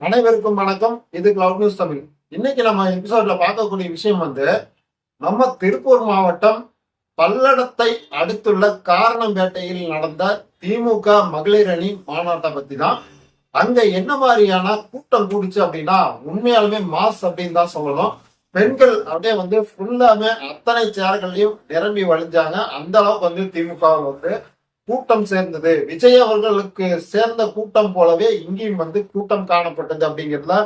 அனைவருக்கும் வணக்கம். இது கிளவுட் நியூஸ் தமிழ். இன்னைக்கு நம்ம எபிசோட்ல பார்க்கக்கூடிய விஷயம் வந்து நம்ம திருப்பூர் மாவட்டம் பல்லடத்தை அடுத்துள்ள காரணம்பேட்டையில் நடந்த திமுக மகளிர் அணி மாநாட்டை பத்தி தான் அங்க என்ன மாதிரியான கூட்டம் கூடிச்சு அப்படின்னா உண்மையாலுமே மாஸ் அப்படின்னு தான் சொல்லணும். பெண்கள் அப்படியே வந்து ஃபுல்லாமே அத்தனை சேர்களையும் நிரம்பி வழிஞ்சாங்க. அந்த அளவுக்கு வந்து திமுக வந்து கூட்டம் சேர்ந்தது. விஜய் அவர்களுக்கு சேர்ந்த கூட்டம் போலவே இங்கேயும் வந்து கூட்டம் காணப்பட்டது அப்படிங்கிறதுல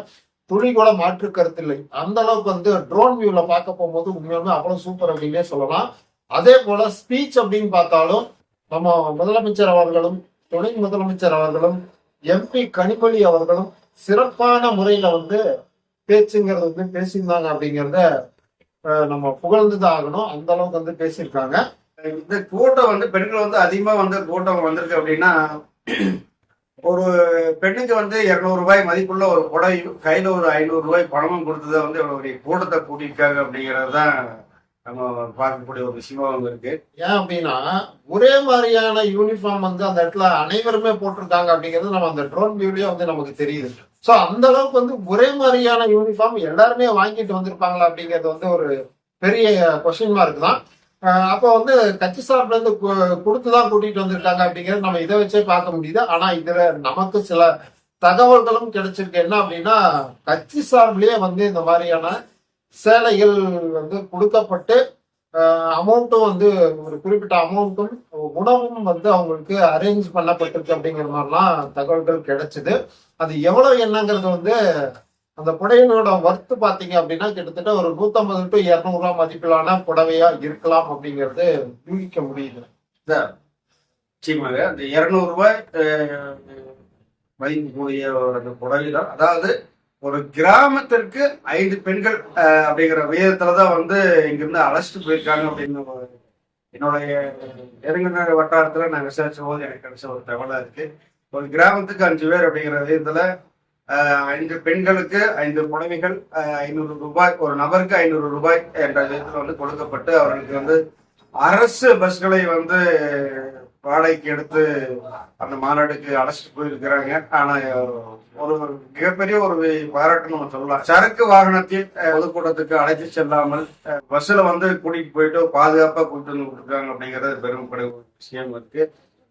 துளி கூட மாற்று கருத்தில்லை அந்த அளவுக்கு வந்து ட்ரோன் வியூல பார்க்க போகும்போது உண்மையுமே அவ்வளவு சூப்பர் அப்படின்னே சொல்லலாம். அதே போல ஸ்பீச் அப்படின்னு பார்த்தாலும் நம்ம முதலமைச்சர் அவர்களும் துணை முதலமைச்சர் அவர்களும் எம்பி கனிமொழி அவர்களும் சிறப்பான முறையில வந்து பேச்சுங்கிறது வந்து பேசியிருந்தாங்க அப்படிங்கிறத நம்ம புகழ்ந்துதான் ஆகணும். அந்த அளவுக்கு வந்து பேசியிருக்காங்க. இந்த கூட்டம் வந்து பெண்கள் வந்து அதிகமா வந்து கூட்டம் வந்திருக்கு அப்படின்னா ஒரு பெண்ணுக்கு வந்து இருநூறு ரூபாய் மதிப்புள்ள ஒரு புடவையும் கையில ஒரு ஐநூறு ரூபாய் பணமும் கொடுத்ததை வந்து இவ்வளவு கூட்டத்தை கூட்டியிருக்காங்க அப்படிங்கிறது தான் நம்ம பார்க்கக்கூடிய ஒரு விஷயமா வந்து இருக்கு. ஏன் அப்படின்னா ஒரே மாதிரியான யூனிஃபார்ம் வந்து அந்த இடத்துல அனைவருமே போட்டிருக்காங்க அப்படிங்கிறது நம்ம அந்த ட்ரோன் வியூலயே வந்து நமக்கு தெரியுது. சோ அந்த அளவுக்கு வந்து ஒரே மாதிரியான யூனிஃபார்ம் எல்லாருமே வாங்கிட்டு வந்திருப்பாங்களா அப்படிங்கிறது வந்து ஒரு பெரிய கொஸ்டின் மார்க் தான். அப்போ வந்து கட்சி சார்பில் இருந்து கொடுத்துதான் கூட்டிட்டு வந்திருக்காங்க அப்படிங்கிறது நம்ம இதை வச்சே பார்க்க முடியுது. ஆனா இதுல நமக்கு சில தகவல்களும் கிடைச்சிருக்கு. என்ன அப்படின்னா கட்சி சார்பிலேயே வந்து இந்த மாதிரியான சேலைகள் வந்து கொடுக்கப்பட்டு அமௌண்ட்டும் வந்து ஒரு குறிப்பிட்ட அமௌண்ட்டும் உணவும் வந்து அவங்களுக்கு அரேஞ்ச் பண்ணப்பட்டிருக்கு அப்படிங்கிற மாதிரிலாம் தகவல்கள் கிடைச்சிது. அது எவ்வளவு என்னங்கிறது வந்து அந்த புடவையினோட ஒர்த்து பார்த்தீங்க அப்படின்னா கிட்டத்தட்ட ஒரு நூத்தம்பது டு இரநூறுவா மதிப்பிலான புடவையா இருக்கலாம் அப்படிங்கிறது யூகிக்க முடியுது. நிச்சயமாக அந்த இரநூறுபாய் ரூபாய் மதிக்கக்கூடிய அந்த புடவை தான் அதாவது ஒரு கிராமத்திற்கு ஐந்து பெண்கள் அப்படிங்கிற விதத்துல தான் வந்து இங்கிருந்து அழைச்சிட்டு போயிருக்காங்க அப்படின்னு ஒரு- என்னுடைய நெருங்கின வட்டாரத்துல நான் விசாரிச்ச போது எனக்கு கிடைச்ச ஒரு தகவலா இருக்கு. ஒரு கிராமத்துக்கு அஞ்சு பேர் அப்படிங்கிற விதத்துல ஐந்து பெண்களுக்கு ஐந்து புடவைகள் ஐநூறு ரூபாய் ஒரு நபருக்கு ஐநூறு ரூபாய் என்ற விதத்தில் வந்து கொடுக்கப்பட்டு அவர்களுக்கு வந்து அரசு பஸ்களை வந்து வாடகைக்கு எடுத்து அந்த மாநாடுக்கு அழைச்சிட்டு போயிருக்கிறாங்க. ஆனா ஒரு மிகப்பெரிய ஒரு பாராட்டு நம்ம சொல்லலாம். சரக்கு வாகனத்தில் பொதுக்கூட்டத்துக்கு அழைத்து செல்லாமல் பஸ்ல வந்து கூட்டிட்டு போயிட்டு பாதுகாப்பா கூட்டிட்டு வந்து விட்டுருக்காங்க அப்படிங்கறது பெருமைப்பட விஷயம் இருக்கு.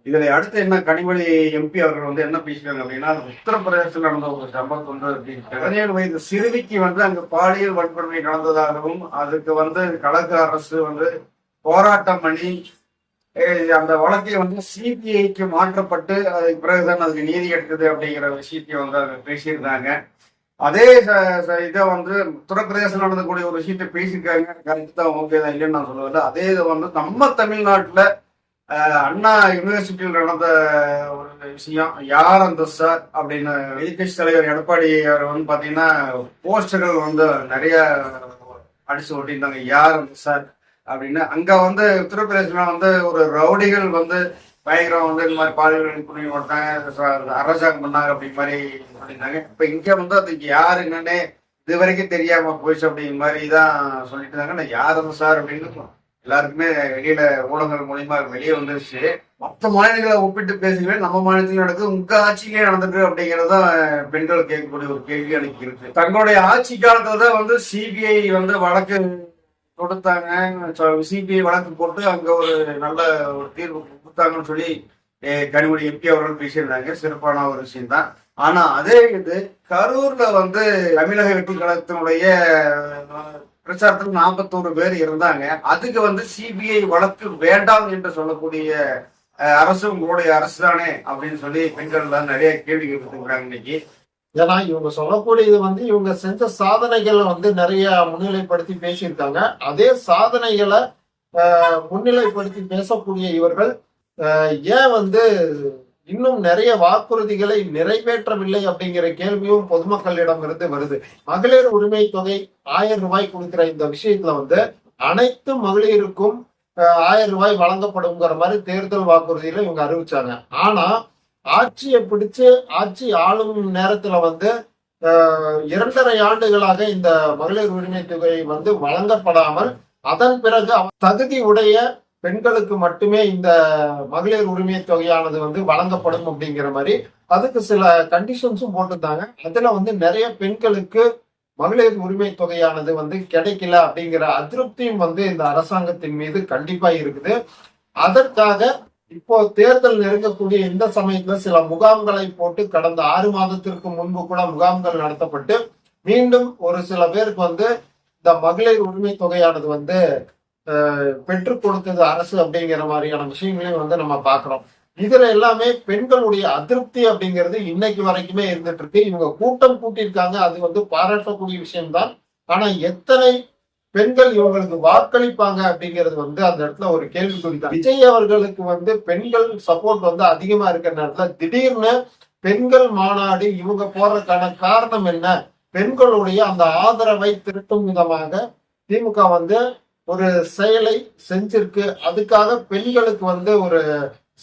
இதனை அடுத்து என்ன கனிமொழி எம்பி அவர்கள் வந்து என்ன பேசிட்டாங்க அப்படின்னா உத்தரப்பிரதேசத்தில் நடந்த ஒரு சம்பவம் வந்து அப்படின்னு பதினேழு வயது சிறுமிக்கு வந்து அங்கு பாலியல் வன்கொடுமை நடந்ததாகவும் அதுக்கு வந்து கழக அரசு வந்து போராட்டம் பண்ணி அந்த வழக்கை வந்து சிபிஐக்கு மாற்றப்பட்டு அதுக்கு பிறகுதான் அதுக்கு நீதி எடுத்தது அப்படிங்கிற விஷயத்தையும் வந்து அவங்க பேசியிருந்தாங்க. அதே ச- இதை வந்து உத்தரப்பிரதேசம் நடந்தக்கூடிய ஒரு விஷயத்தை பேசியிருக்காங்க. கரெக்ட் தான் ஓகே தான் இல்லைன்னு நான் சொல்லவில்லை. அதே இதை வந்து நம்ம தமிழ்நாட்டுல அண்ணா யூனிவர்சிட்டியில் நடந்த ஒரு விஷயம். யார் அந்த சார் அப்படின்னு எதிர்கட்சி தலைவர் எடப்பாடி அவர் வந்து பாத்தீங்கன்னா போஸ்டர்கள் வந்து நிறைய அடிச்சு ஓட்டியிருந்தாங்க யார் அந்த சார் அப்படின்னு. அங்க வந்து உத்தரப்பிரதேசல வந்து ஒரு ரவுடிகள் வந்து பயங்கரம் வந்து இந்த மாதிரி பாலியல் புரிஞ்சு கொடுத்தாங்க. அரசாங்கம் பண்ணாங்க அப்படி மாதிரி சொல்லியிருந்தாங்க இப்ப இங்க வந்து அதுக்கு யார் என்னன்னு இது வரைக்கும் தெரியாம போயிடுச்சு அப்படிங்கிற மாதிரி தான் சொல்லிட்டு இருந்தாங்க. நான் யார் அந்த சார் அப்படின்னு எல்லாருக்குமே வெளியில ஊடகங்கள் மூலியமா வெளியே வந்துருச்சு. மற்ற மாநிலங்களை ஒப்பிட்டு பேசுகிறே நம்ம மாநிலத்தில் நடக்குது. உங்க ஆட்சியிலே நடந்திருக்கு அப்படிங்கிறது தான் பெண்கள் கேட்கக்கூடிய ஒரு கேள்வி எனக்கு இருக்கு. தங்களுடைய ஆட்சி காலத்துல தான் வந்து சிபிஐ வந்து வழக்கு கொடுத்தாங்க சிபிஐ வழக்கு போட்டு அங்க ஒரு நல்ல ஒரு தீர்வு கொடுத்தாங்கன்னு சொல்லி கனிமொழி எம்பி அவர்கள் பேசியிருந்தாங்க. சிறப்பான ஒரு விஷயம் தான். ஆனா அதே இது கரூர்ல வந்து தமிழக வெற்றி கழகத்தினுடைய பிரச்சாரத்தில் நாற்பத்தோரு பேர் இருந்தாங்க. அதுக்கு வந்து சிபிஐ வழக்கு வேண்டாம் என்று சொல்லக்கூடிய அரசு உங்களுடைய அரசு தானே அப்படின்னு சொல்லி பெண்கள் எல்லாம் நிறைய கேள்வி கேட்டுருக்காங்க இன்னைக்கு. ஏன்னா இவங்க சொல்லக்கூடியது வந்து இவங்க செஞ்ச சாதனைகளை வந்து நிறைய முன்னிலைப்படுத்தி பேசியிருக்காங்க. அதே சாதனைகளை முன்னிலைப்படுத்தி பேசக்கூடிய இவர்கள் ஏன் வந்து இன்னும் நிறைய வாக்குறுதிகளை நிறைவேற்றவில்லை அப்படிங்கிற கேள்வியும் பொதுமக்களிடம் இருந்து வருது. மகளிர் உரிமை தொகை ஆயிரம் ரூபாய் கொடுக்கிற இந்த விஷயத்துல வந்து அனைத்து மகளிருக்கும் ஆஹ், ஆயிரம் ரூபாய் வழங்கப்படுங்கிற மாதிரி தேர்தல் வாக்குறுதியில இவங்க அறிவிச்சாங்க. ஆனா ஆட்சியை பிடிச்சு ஆட்சி ஆளும் நேரத்துல வந்து ஆஹ், இரண்டரை ஆண்டுகளாக இந்த மகளிர் உரிமை தொகை வந்து வழங்கப்படாமல் அதன் பிறகு தகுதி உடைய பெண்களுக்கு மட்டுமே இந்த மகளிர் உரிமை தொகையானது வந்து வழங்கப்படும் அப்படிங்கிற மாதிரி அதுக்கு சில கண்டிஷன்ஸும் போட்டிருந்தாங்க. அதுல வந்து நிறைய பெண்களுக்கு மகளிர் உரிமை தொகையானது வந்து கிடைக்கல அப்படிங்கிற அதிருப்தியும் வந்து இந்த அரசாங்கத்தின் மீது கண்டிப்பா இருக்குது. அதற்காக இப்போ தேர்தல் நெருங்கக்கூடிய இந்த சமயத்துல சில முகாம்களை போட்டு கடந்த ஆறு மாதத்திற்கு முன்பு கூட முகாம்கள் நடத்தப்பட்டு மீண்டும் ஒரு சில பேருக்கு வந்து இந்த மகளிர் உரிமை தொகையானது வந்து பெற்றுக் கொடுத்தது அரசு அப்படிங்கிற மாதிரியான விஷயங்களையும் வந்து நம்ம பார்க்குறோம். இதுல எல்லாமே பெண்களுடைய அதிருப்தி அப்படிங்கிறது இன்னைக்கு வரைக்குமே இருந்துட்டு இருக்கு. இவங்க கூட்டம் கூட்டியிருக்காங்க. அது வந்து பாராட்டக்கூடிய விஷயம்தான். ஆனா எத்தனை பெண்கள் இவங்களுக்கு வாக்களிப்பாங்க அப்படிங்கிறது வந்து அந்த இடத்துல ஒரு கேள்விக்குறி தான் விஜய் அவர்களுக்கு வந்து பெண்கள் சப்போர்ட் வந்து அதிகமா இருக்கிற நேரத்துல திடீர்னு பெண்கள் மாநாடு இவங்க போறதுக்கான காரணம் என்ன? பெண்களுடைய அந்த ஆதரவை திருட்டும் விதமாக திமுக வந்து ஒரு செயலை செஞ்சிருக்கு. அதுக்காக பெண்களுக்கு வந்து ஒரு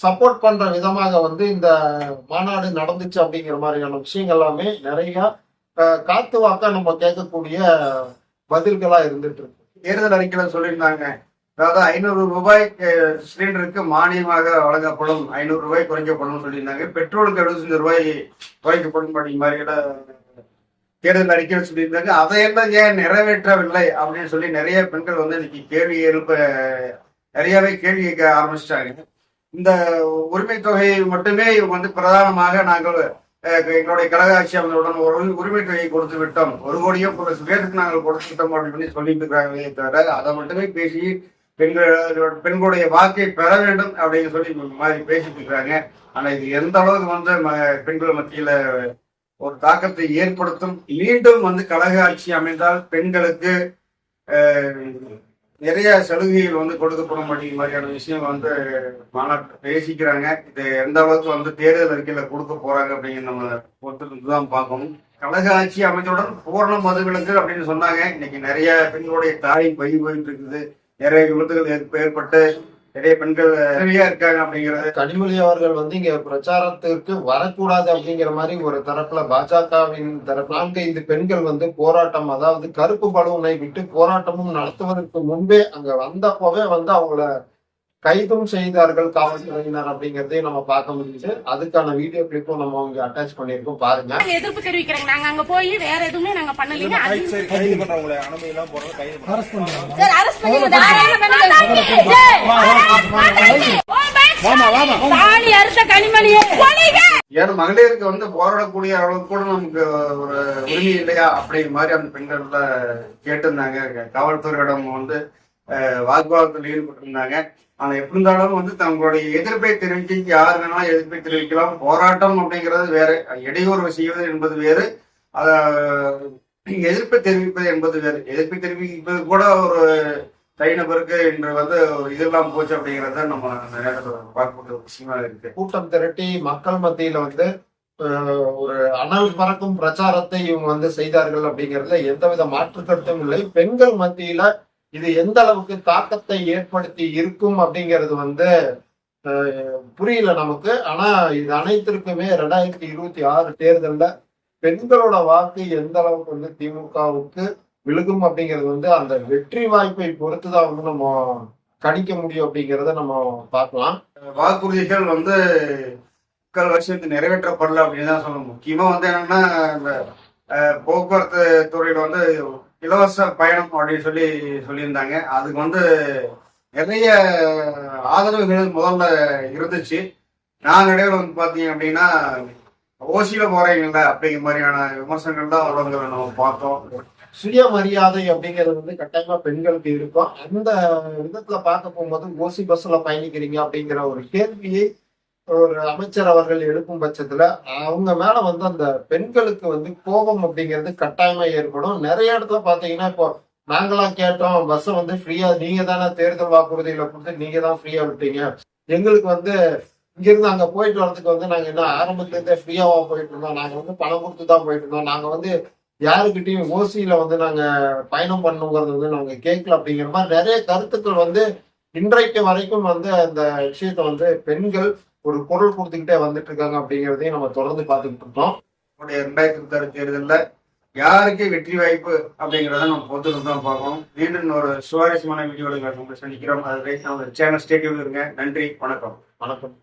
சப்போர்ட் பண்ற விதமாக வந்து இந்த மாநாடு நடந்துச்சு அப்படிங்கிற மாதிரியான விஷயங்கள் எல்லாமே நிறைய காத்து வாக்கா நம்ம கேட்கக்கூடிய பதில்களா இருந்துட்டு இருக்கு. தேர்தல் அறிக்கையில சொல்லியிருந்தாங்க. அதாவது ஐநூறு ரூபாய் சிலிண்டருக்கு மானியமாக வழங்கப்படும். ஐநூறு ரூபாய் குறைக்கப்படும் சொல்லியிருந்தாங்க. பெட்ரோலுக்கு எழுபத்தஞ்சு ரூபாய் குறைக்கப்படும் அப்படிங்கிற மாதிரி தேர்தல் அறிக்கை சொல்லியிருந்தாங்க அதையெல்லாம் ஏன் நிறைவேற்றவில்லை அப்படின்னு சொல்லி நிறைய பெண்கள் வந்து இன்னைக்கு கேள்வி எழுப்ப நிறையவே கேள்வி கேட்க ஆரம்பிச்சிட்டாங்க. இந்த உரிமை தொகையை மட்டுமே இவங்க வந்து பிரதானமாக நாங்கள் எங்களுடைய கழக ஆட்சி அவங்களுடன் ஒரு உரிமை தொகையை கொடுத்து விட்டோம். ஒரு கோடியும் ஒரு பேருக்கு நாங்கள் கொடுத்து விட்டோம் அப்படின்னு சொல்லி சொல்லிட்டு இருக்காங்களே தவிர அதை மட்டுமே பேசி பெண்கள் பெண்களுடைய வாக்கை பெற வேண்டும் அப்படின்னு சொல்லி மாதிரி பேசிட்டு இருக்காங்க. ஆனா இது எந்த அளவுக்கு வந்து ம- பெண்கள் மத்தியில ஒரு தாக்கத்தை ஏற்படுத்தும். மீண்டும் வந்து கழக ஆட்சி அமைந்தால் பெண்களுக்கு நிறைய சலுகைகள் வந்து கொடுக்கப்படும் அப்படிங்கிற மாதிரியான விஷயம் வந்து மாநாட்டில் பேசிக்கிறாங்க. இது எந்த அளவுக்கு வந்து தேர்தல் அறிக்கையில கொடுக்க போறாங்க அப்படிங்கிற நம்ம பொறுத்து தான் பார்க்கணும். கழக ஆட்சி அமைச்சருடன் பூரண மதுவிலக்கு அப்படின்னு சொன்னாங்க. இன்னைக்கு நிறைய பெண்களுடைய தாய் பயிர் போயிட்டு இருக்குது. நிறைய விபத்துகள் ஏற்ப- ஏற்பட்டு நிறைய பெண்கள் நிறைய இருக்காங்க அப்படிங்கிறது. கனிமொழி அவர்கள் வந்து இங்க பிரச்சாரத்திற்கு வரக்கூடாது அப்படிங்கிற மாதிரி ஒரு தரப்புல பாஜகவின் தரப்பு நான்கு ஐந்து பெண்கள் வந்து போராட்டம் அதாவது கருப்பு பலூனை விட்டு போராட்டமும் நடத்துவதற்கு முன்பே அங்க வந்தப்பவே வந்து அவங்கள கைதும் செய்தார்கள் காவல்துறையினர் அப்படிங்கறதையும் நம்ம பார்க்க முடியுது. அதுக்கான வீடியோ கிளிப்பும் நம்ம இங்க அட்டாச் பண்ணியிருக்கோம். பாருங்க. எதிர்ப்பு தெரிவிக்கிறோங்க. நாங்க அங்க போய் வேற எதுவுமே நாங்க பண்ணலீங்க. கைது பண்றவங்களை அனுமதி எல்லாம் போறது கைது. ஏன்னா மகளிருக்கு வந்து போராடக்கூடிய அளவுக்கு கூட நமக்கு ஒரு உரிமை இல்லையா? அப்படிங்கிற மாதிரி அந்த பெண்கள்ல கேட்டிருந்தாங்க. காவல்துறையிடம் வந்து வாக்குவாதத்தில் ஈடுபட்டிருந்தாங்க. ஆனா எப்படி இருந்தாலும் வந்து தங்களுடைய எதிர்ப்பை தெரிவிக்க யார் வேணாலும் எதிர்ப்பை தெரிவிக்கலாம். போராட்டம் அப்படிங்கிறது வேற இடையூறு செய்வது என்பது வேறு அத எதிர்ப்பை தெரிவிப்பது என்பது வேறு. எதிர்ப்பை தெரிவிப்பது கூட ஒரு தனிநபருக்கு இன்று வந்து ஒரு இதெல்லாம் போச்சு அப்படிங்கறத நம்ம அந்த நேரத்தில் பார்க்கக்கூடிய ஒரு விஷயமா இருக்கு. கூட்டம் திரட்டி மக்கள் மத்தியில வந்து ஒரு அனல் பறக்கும் பிரச்சாரத்தை இவங்க வந்து செய்தார்கள் அப்படிங்கறதுல எந்தவித மாற்று கருத்தும் இல்லை. பெண்கள் மத்தியில இது எந்த அளவுக்கு தாக்கத்தை ஏற்படுத்தி இருக்கும் அப்படிங்கிறது வந்து புரியல நமக்கு. ஆனா இது அனைத்திற்குமே ரெண்டாயிரத்தி இருபத்தி ஆறு தேர்தல்ல பெண்களோட வாக்கு எந்த அளவுக்கு வந்து திமுகவுக்கு விழுகும் அப்படிங்கிறது வந்து அந்த வெற்றி வாய்ப்பை பொறுத்துதான் வந்து நம்ம கணிக்க முடியும் அப்படிங்கிறத நம்ம பார்க்கலாம். வாக்குறுதிகள் வந்து மக்கள் வருஷத்துக்கு நிறைவேற்றப்படல அப்படின்னு தான் சொல்லணும். முக்கியமா வந்து என்னன்னா இந்த போக்குவரத்து துறையில வந்து இலவச பயணம் அப்படின்னு சொல்லி சொல்லியிருந்தாங்க. அதுக்கு வந்து நிறைய ஆதரவுகள் முதல்ல இருந்துச்சு. நான் இடையில வந்து பார்த்தீங்க அப்படின்னா ஓசியில போறீங்கல்ல அப்படிங்கிற மாதிரியான விமர்சனங்கள் தான் வருவதை நம்ம பார்த்தோம். சுயமரியாதை அப்படிங்கிறது வந்து கட்டாயமா பெண்களுக்கு இருக்கும். அந்த விதத்துல பார்க்க போகும்போது ஓசி பஸ்ல பயணிக்கிறீங்க அப்படிங்கிற ஒரு கேள்வியை ஒரு அமைச்சர் அவர்கள் எழுப்பும் பட்சத்துல அவங்க மேல வந்து அந்த பெண்களுக்கு வந்து கோபம் அப்படிங்கிறது கட்டாயமா ஏற்படும். நிறைய இடத்துல பாத்தீங்கன்னா இப்போ நாங்களாம் கேட்டோம் பஸ் வந்து ஃப்ரீயா நீங்க தானே தேர்தல் வாக்குறுதியில கொடுத்து நீங்க தான் ஃப்ரீயா விட்டீங்க. எங்களுக்கு வந்து இங்க இருந்து அங்க போயிட்டு வரதுக்கு வந்து நாங்க என்ன ஆரம்பத்துல இருந்தே ஃப்ரீயாவா போயிட்டு இருந்தோம். நாங்க வந்து பணம் கொடுத்து தான் போயிட்டு இருந்தோம். நாங்க வந்து யாருக்கிட்டையும் ஓசியில வந்து நாங்க பயணம் பண்ணுங்கிறது வந்து நாங்க கேட்கல அப்படிங்கிற மாதிரி நிறைய கருத்துக்கள் வந்து இன்றைக்கு வரைக்கும் வந்து அந்த விஷயத்த வந்து பெண்கள் ஒரு குரல் கொடுத்துக்கிட்டே வந்துட்டு இருக்காங்க அப்படிங்கிறதையும் நம்ம தொடர்ந்து பார்த்துக்கிட்டு இருக்கோம் நம்முடைய ரெண்டாயிரத்தி இருபத்தாறு தேர்தலில் யாருக்கு வெற்றி வாய்ப்பு அப்படிங்கிறத நம்ம பொறுத்து தான் பார்க்கணும். மீண்டும் ஒரு சுவாரஸ்யமான வீடியோவில் நம்ம சந்திக்கிறோம். அது நம்ம சேனல் ஸ்டேடியம் இருங்க. நன்றி. வணக்கம். வணக்கம்.